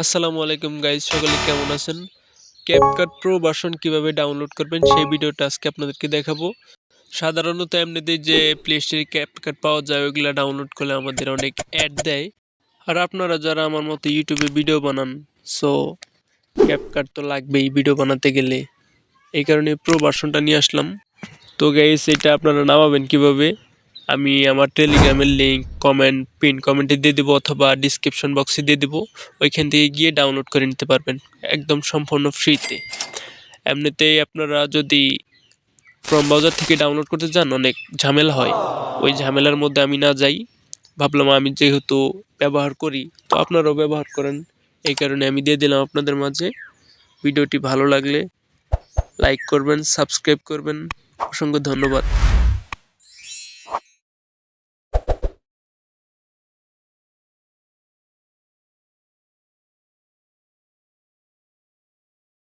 আসসালামু আলাইকুম গাইজ, সকলে কেমন আছেন? ক্যাপকাট প্রো ভার্সন কীভাবে ডাউনলোড করবেন সেই ভিডিওটা আজকে আপনাদেরকে দেখাবো। সাধারণত এমনিতে যে প্লে স্টোরে ক্যাপকাট পাওয়া যায়, ওইগুলো ডাউনলোড করলে আমাদের অনেক অ্যাড দেয়। আর আপনারা যারা আমার মতো ইউটিউবে ভিডিও বানান সো ক্যাপকাট তো লাগবেই ভিডিও বানাতে গেলে। এই কারণে প্রো ভার্সনটা নিয়ে আসলাম। তো গাইজ, এটা আপনারা নামাবেন কীভাবে? আমি আমার টেলিগ্রামের লিঙ্ক কমেন্ট পিন কমেন্টে দিয়ে দেবো অথবা ডিসক্রিপশন বক্সে দিয়ে দেবো। ওইখান থেকে গিয়ে ডাউনলোড করে নিতে পারবেন, একদম সম্পূর্ণ ফ্রিতে এমনিতেই আপনারা যদি ক্রম ব্রাউজার থেকে ডাউনলোড করতে যান অনেক ঝামেলা হয়। ওই ঝামেলার মধ্যে আমি না যাই। ভাবলাম আমি যেহেতু ব্যবহার করি, তো আপনারাও ব্যবহার করেন। এই কারণে আমি দিয়ে দিলাম আপনাদের মাঝে। ভিডিওটি ভালো লাগলে লাইক করবেন সাবস্ক্রাইব করবেন। অসংখ্য ধন্যবাদ।